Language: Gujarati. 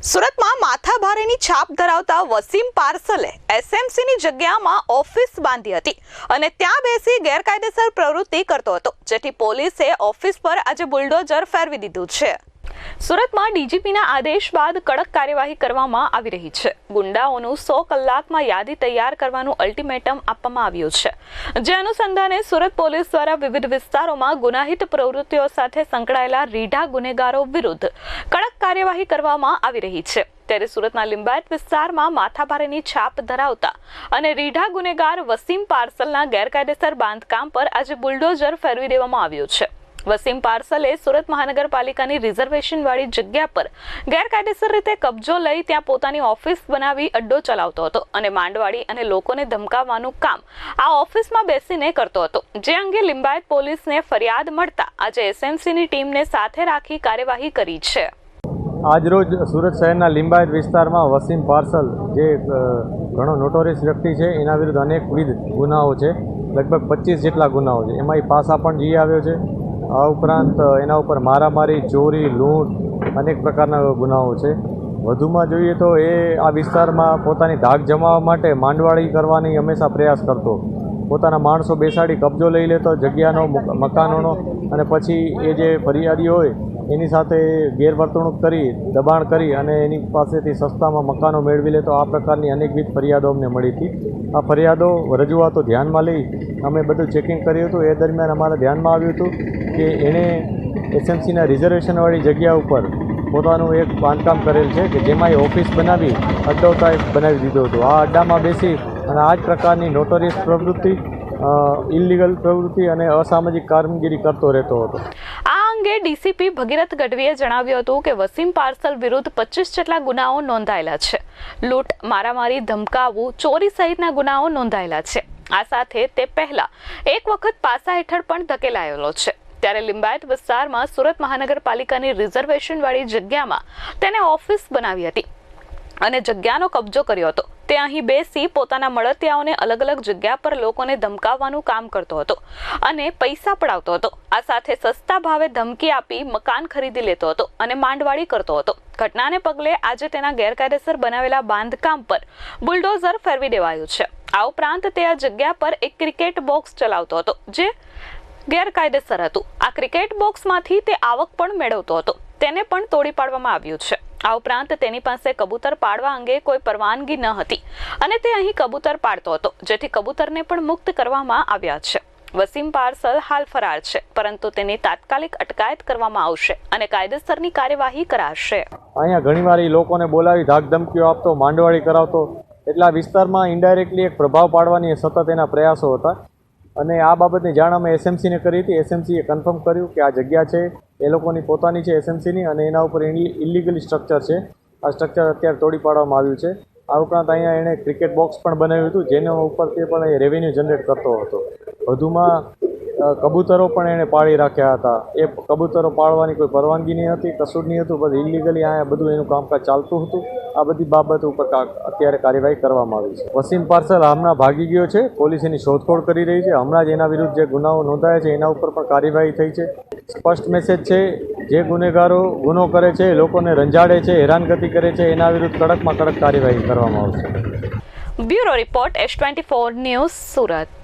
સુરતમાં માથાભારેની છાપ ધરાવતા વસીમ પાર્સલે એસએમસીની જગ્યામાં ઓફિસ બાંધી હતી અને ત્યાં બેસી ગેરકાયદેસર પ્રવૃત્તિ કરતો હતો, જેથી પોલીસે ઓફિસ પર આજે બુલડોઝર ફેરવી દીધું છે. સુરતમાં ડીજીપીના આદેશ બાદ કડક કાર્યવાહી કરવામાં આવી રહી છે. ગુંડાઓનું સો કલાકમાં યાદી તૈયાર કરવાનું અલ્ટિમેટમ આપવામાં આવ્યું છે. જે અનુસંધાને સુરત પોલીસ દ્વારા વિવિધ વિસ્તારોમાં ગુનાહિત પ્રવૃત્તિઓ સાથે સંકળાયેલા રીઢા ગુનેગારો વિરુદ્ધ કડક કાર્યવાહી કરવામાં આવી રહી છે. ત્યારે સુરતના લિંબાયત વિસ્તારમાં માથાભારેની છાપ ધરાવતા અને રીઢા ગુનેગાર વસીમ પાર્સલના ગેરકાયદેસર બાંધકામ પર આજે બુલડોઝર ફેરવી દેવામાં આવ્યું છે. વસીમ પાર્સલે સુરત મહાનગરપાલિકાની રિઝર્વેશનવાળી જગ્યા પર ગેરકાયદેસર રીતે કબજો લઈ ત્યાં પોતાની ઓફિસ બનાવી અડ્ડો ચલાવતો હતો અને માંડવાડી અને લોકોને ધમકાવવાનું કામ આ ઓફિસમાં બેસીને કરતો હતો. જે અંગે લિંબાયત પોલીસને ફરિયાદ મળતા આજે એસએમસીની ટીમને સાથે રાખી કાર્યવાહી કરી છે. આજરોજ સુરત શહેરના લિંબાયત વિસ્તારમાં વસીમ પાર્સલ, જે ઘણો નોટોરિયસ વ્યક્તિ છે, એના વિરુદ્ધ અનેકવિધ ગુનાઓ છે. લગભગ પચીસ જેટલા ગુનાઓ છે. એમાં એ પાસા પણ જઈ આવ્યો છે. આ ઉપરાંત એના ઉપર મારામારી, ચોરી, લૂંટ અનેક પ્રકારના ગુનાઓ છે. વધુમાં જોઈએ તો એ આ વિસ્તારમાં પોતાની ધાક જમાવવા માટે માંડવાળી કરવાની હંમેશા પ્રયાસ કરતો. પોતાના માણસો બેસાડી કબજો લઈ લેતો, જગ્યાનો મકાનોનો અને પછી એ જે ફરિયાદી હોય, એની સાથે ગેરવર્તણૂક કરી, દબાણ કરી અને એની પાસેથી સસ્તામાં મકાનો મેળવી લેતો. આ પ્રકારની અનેકવિધ ફરિયાદો અમને મળી હતી. આ ફરિયાદો રજૂઆતો ધ્યાનમાં લઈ અમે બધું ચેકિંગ કર્યું હતું. એ દરમિયાન અમારા ધ્યાનમાં આવ્યું હતું કે એણે એસએમસીના રિઝર્વેશનવાળી જગ્યા ઉપર પોતાનું એક બાંધકામ કરેલ છે કે જેમાં એ ઓફિસ બનાવી અડ્ડોતા બનાવી દીધો હતો. આ અડ્ડામાં બેસી અને આ જ પ્રકારની નોટોરિયસ પ્રવૃત્તિ ઇલીગલ પ્રવૃત્તિ અને અસામાજિક કામગીરી કરતો રહેતો હતો. અંગે ડીસીપી ભગીરથ ગઢવીએ જણાવ્યું હતું કે વસીમ પાર્સલ વિરુદ્ધ પચીસ જેટલા ગુનાઓ નોંધાયેલા છે. લૂંટ, મારામારી ધમકાવવું ચોરી સહિતના ગુનાઓ નોંધાયેલા છે. આ સાથે તે પહેલા એક વખત પાસા હેઠળ પણ ધકેલાયેલો છે. ત્યારે લિંબાયત વિસ્તારમાં સુરત મહાનગરપાલિકાની રિઝર્વેશનવાળી જગ્યામાં તેને ઓફિસ બનાવી હતી અને જગ્યાનો કબજો કર્યો હતો. તે અહીં બેસી પોતાના મળતિયાઓને અલગ અલગ જગ્યા પર લોકોને ધમકાવવાનું કામ કરતો હતો અને પૈસા પડાવતો હતો. આ સાથે સસ્તા ભાવે ધમકી આપી મકાન ખરીદી લેતો હતો અને માંડવાડી કરતો હતો. ઘટનાને પગલે આજે તેના ગેરકાયદેસર બનાવેલા બાંધકામ પર બુલડોઝર ફેરવી દેવાયું છે. આ ઉપરાંત તે આ જગ્યા પર એક ક્રિકેટ બોક્સ ચલાવતો હતો, જે ગેરકાયદેસર હતું. આ ક્રિકેટ બોક્સમાંથી તે આવક પણ મેળવતો હતો. તેને પણ તોડી પાડવામાં આવ્યું છે. આ ઉપરાંત તેની પાસે કબૂતર પાડવા અંગે કોઈ પરવાનગી ન હતી અને તે અહીં કબૂતર પાડતો હતો, જેથી કબૂતરને પણ મુક્ત કરવામાં આવ્યા છે. વસીમ પાર્સલ હાલ ફરાર છે, પરંતુ તેની તાત્કાલિક અટકાયત કરવામાં આવશે અને કાયદેસરની કાર્યવાહી કરાશે. અહીંયા ઘણીવાર એ લોકોને બોલાવી ધાકધમકીઓ આપતો, માંડવાળી કરાવતો. એટલા વિસ્તારમાં ઇન્ડાયરેક્ટલી એક પ્રભાવ પાડવાની સતત એના પ્રયાસો હતા. અને આ બાબતની જાણ અમે એસએમસીને કરી હતી. એસએમસીએ કન્ફર્મ કર્યું કે આ જગ્યા છે. એ લોકોની પોતાની છે એસએમસીની અને એના ઉપર ઇલીગલી સ્ટ્રક્ચર છે. આ સ્ટ્રક્ચર અત્યારે તોડી પાડવામાં આવ્યું છે. આ ઉપરાંત અહીંયા એણે ક્રિકેટ બોક્સ પણ બનાવ્યું હતું, જેના ઉપર તે પણ એ રેવન્યુ જનરેટ કરતો હતો. વધુમાં કબૂતરો પણ એણે પાળી રાખ્યા હતા. એ કબૂતરો પાળવાની કોઈ પરવાનગી નહીં હતી કશું નહીં હતું બધું ઇલીગલી અહીંયા બધું એનું કામકાજ ચાલતું હતું. આ બધી બાબત ઉપર અત્યારે કાર્યવાહી કરવામાં આવી છે. વસીમ પાર્સલ હમણાં ભાગી ગયો છે, પોલીસ એની શોધખોળ કરી રહી છે. હમણાં જ એના વિરુદ્ધ જે ગુનાઓ નોંધાયા છે, એના ઉપર પણ કાર્યવાહી થઈ છે. સ્પષ્ટ મેસેજ છે, જે ગુનેગારો ગુનો કરે છે લોકોને રંજાડે છે, હેરાનગતિ કરે છે, એના વિરુદ્ધ કડકમાં કડક કાર્યવાહી કરવામાં આવશે. Bureau report S twenty four news Surat.